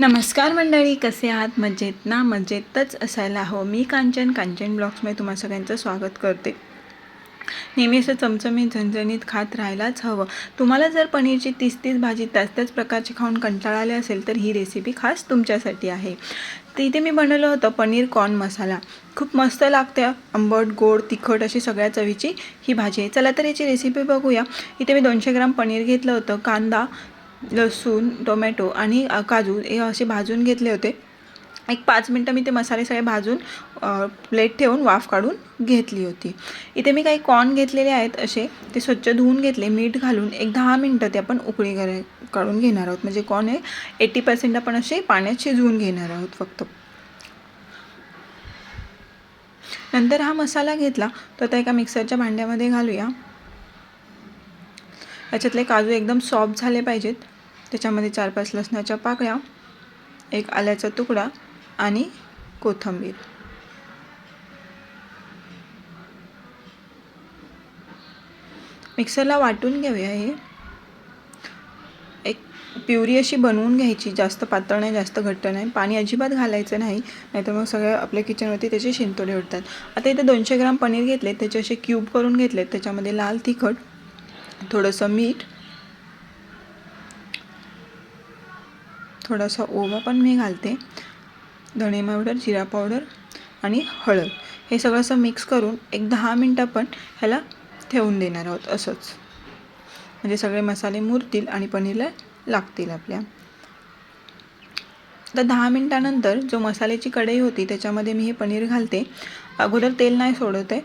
नमस्कार मंडळी कसे आहात? मजेत ना? मजेतच असायला हवं. मी कांचन कांचन ब्लॉग्समध्ये तुम्हा सगळ्यांचं स्वागत करते. नेहमी असं चमचमीत झणझणीत खात राहायलाच हवं. तुम्हाला जर पनीरची तीस तीस भाजी त्याच त्याच प्रकारची खाऊन कंटाळा आले असेल तर ही रेसिपी खास तुमच्यासाठी आहे. तर मी बनवलं होतं पनीर कॉर्न मसाला. खूप मस्त लागते. आंबट गोड तिखट अशी सगळ्या चवीची ही भाजी आहे. चला तर याची रेसिपी बघूया. इथे मी दोनशे ग्राम पनीर घेतलं होतं. कांदा लसूण टोमॅटो आणि काजू हे असे भाजून घेतले होते. एक पाच मिनटं मी ते मसाले सगळे भाजून प्लेट ठेवून वाफ काढून घेतली होती. इथे मी काही कॉर्न घेतलेले आहेत असे ते स्वच्छ धुवून घेतले मीठ घालून एक दहा मिनटं ते आपण उकळी करे काढून घेणार आहोत. म्हणजे कॉर्न हे एटी पर्सेंट आपण असे पाण्यात शिजवून घेणार आहोत फक्त. नंतर हा मसाला घेतला तो आता एका मिक्सरच्या भांड्यामध्ये घालूया. याच्यातले काजू एकदम सॉफ्ट झाले पाहिजेत. त्याच्यामध्ये चार पाच लसणाच्या पाकळ्या एक आल्याचा तुकडा आणि कोथिंबीर. मिक्सरला वाटून घेऊया हे. एक प्युरी अशी बनवून घ्यायची जास्त पातळ नाही जास्त घट्ट नाही. पाणी अजिबात घालायचं नाही नाहीतर मग सगळ्या आपल्या किचनवरती त्याचे शिंतोडे उठतात आता इथे दोनशे ग्राम पनीर घेतले त्याचे असे क्यूब करून घेतलेत त्याच्यामध्ये लाल तिखट थोडंसं मीठ थोडासा ओवा पण मी घालते. धणे पावडर जिरा पावडर आणि हळद. हे सगळं असं मिक्स करून एक दहा मिनटं आपण ह्याला ठेवून देणार आहोत असंच. म्हणजे सगळे मसाले मुरतील आणि पनीरला लागतील आपल्या. तर दहा मिनटानंतर जो मसाल्याची कढई होती त्याच्यामध्ये मी हे पनीर घालते. अगोदर तेल नाही सोडत आहे.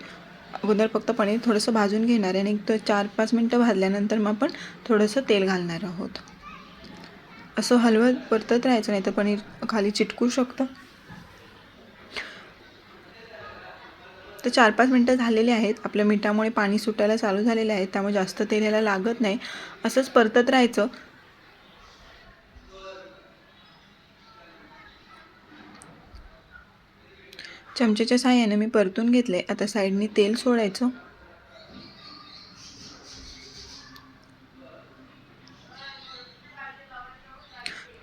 अगोदर फक्त पनीर थोडंसं भाजून घेणार आहे आणि एक तर चार पाच मिनटं भाजल्यानंतर मग आपण थोडंसं तेल घालणार आहोत. असं हलवत परतत राहायचं नाही तर पनीर खाली चिटकू शकतं. तर चार पाच मिनटं झालेले आहेत. आपल्या मिठामुळे पाणी सुटायला चालू झालेले आहे. त्यामुळे जास्त तेल ह्याला लागत नाही. असंच परतत राहायचं. चमचेच्या साह्याने मी परतून घेतले आता साईडनी तेल सोडायचं.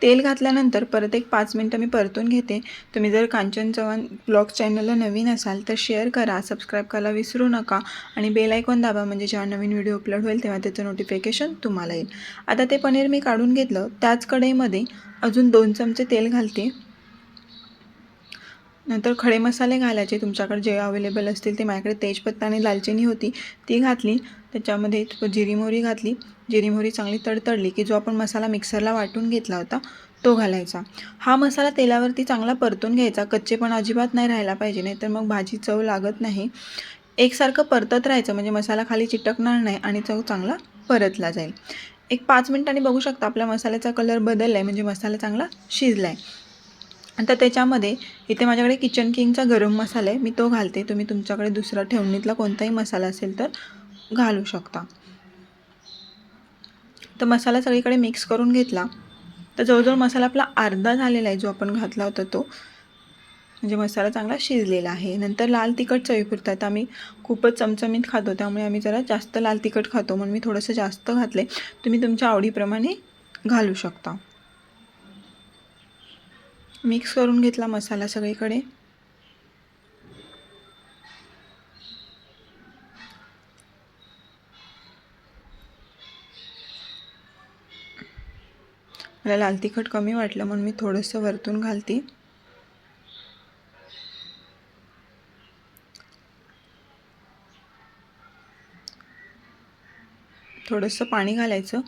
तेल घातल्यानंतर परत एक पाच मिनटं मी परतून घेते. तुम्ही जर कांचन चव्हाण ब्लॉग चॅनलला नवीन असाल तर शेअर करा सबस्क्राईब करायला विसरू नका आणि बेल आयकॉन दाबा म्हणजे जेव्हा नवीन व्हिडिओ अपलोड होईल तेव्हा त्याचं नोटिफिकेशन तुम्हाला येईल. आता ते पनीर मी काढून घेतलं. त्याच कढईमध्ये अजून दोन चमचे तेल घालते. नंतर खडे मसाले घालायचे तुमच्याकडे जे अवेलेबल असतील ते माझ्याकडे तेजपत्ता आणि दालचिनी होती ती घातली. त्याच्यामध्ये जिरी मोहरी घातली. जिरी मोहरी चांगली तडतडली की जो आपण मसाला मिक्सरला वाटून घेतला होता तो घालायचा. हा मसाला तेलावरती चांगला परतून घ्यायचा. कच्चेपण अजिबात नाही राहायला पाहिजे नाहीतर मग भाजी चव लागत नाही. एकसारखं परतत राहायचं म्हणजे मसाला खाली चिटकणार नाही आणि चव चांगला परतला जाईल. एक पाच मिनिटांनी बघू शकता आपल्या मसाल्याचा कलर बदलला आहे म्हणजे मसाला चांगला शिजला आहे आता त्याच्यामध्ये इथे माझ्याकडे किचन किंगचा गरम मसाला आहे. मी तो घालते. तुम्ही तुमच्याकडे दुसरा ठेवणीतला कोणताही मसाला असेल तर घालू शकता. तर मसाला सगळीकडे मिक्स करून घेतला. तर जवळजवळ मसाला आपला अर्धा झालेला आहे जो आपण घातला होता तो. म्हणजे मसाला चांगला शिजलेला आहे. नंतर लाल तिखट चवीपुरतं आता आम्ही खूपच चमचमीत खातो. त्यामुळे आम्ही जरा जास्त लाल तिखट खातो म्हणून मी थोडंसं जास्त घातले तुम्ही तुमच्या आवडीप्रमाणे घालू शकता. मिक्स करून घेतला मसाला सगळीकडे. मला लाल तिखट कमी वाटलं म्हणून मी थोडंसं वरतून घालते. थोडंसं पाणी घालायचं.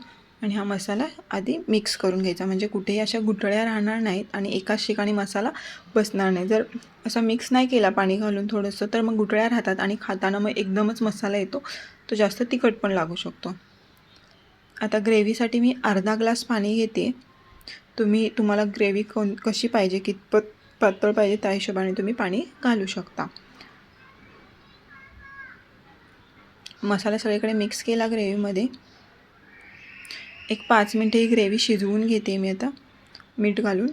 आणि हा मसाला आधी मिक्स करून घ्यायचा. म्हणजे कुठेही अशा गुठळ्या राहणार नाहीत आणि एकाच ठिकाणी मसाला बसणार नाही. जर असा मिक्स नाही केला पाणी घालून थोडंसं तर मग गुठळ्या राहतात आणि खाताना मग एकदमच मसाला येतो. तो जास्त तिखट पण लागू शकतो. आता ग्रेव्हीसाठी मी अर्धा ग्लास पाणी घेते. तुम्ही तुम्हाला ग्रेव्ही कोण कशी पाहिजे कितपत पातळ पाहिजे त्या हिशोबाने तुम्ही पाणी घालू शकता. मसाला सगळीकडे मिक्स केला ग्रेव्हीमध्ये एक पाच मिनटं ही ग्रेव्ही शिजवून घेते मी आता. मीठ घालून.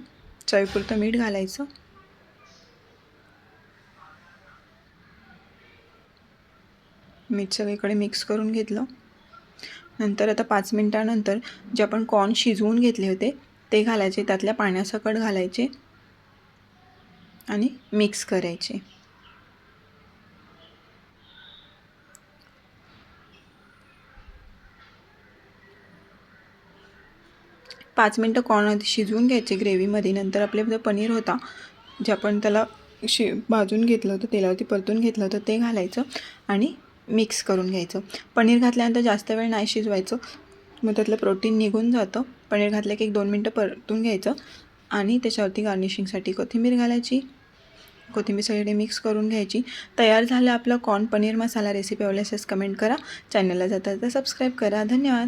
चवीपुरतं मीठ घालायचं. मीठ सगळीकडे मिक्स करून घेतलं. नंतर आता पाच मिनटानंतर जे आपण कॉर्न शिजवून घेतले होते ते घालायचे. त्यातल्या पाण्यासकट घालायचे. आणि मिक्स करायचे. पाच मिनटं कॉर्न शिजवून घ्यायचे ग्रेव्हीमध्ये नंतर आपले जो पनीर होता जे आपण त्याला शि भाजून घेतलं होतं तेलावरती परतून घेतलं होतं ते घालायचं आणि मिक्स करून घ्यायचं. पनीर घातल्यानंतर जास्त वेळ नाही शिजवायचं. मग त्यातलं प्रोटीन निघून जातं. पनीर घातलं की एक दोन मिनटं परतून घ्यायचं आणि त्याच्यावरती गार्निशिंगसाठी कोथिंबीर घालायची. कोथिंबीर सगळीकडे मिक्स करून घ्यायची. तयार झालं आपलं कॉर्न पनीर मसाला रेसिपी आवडल्यास कमेंट करा. चॅनलला जाता तर सबस्क्राईब करा. धन्यवाद.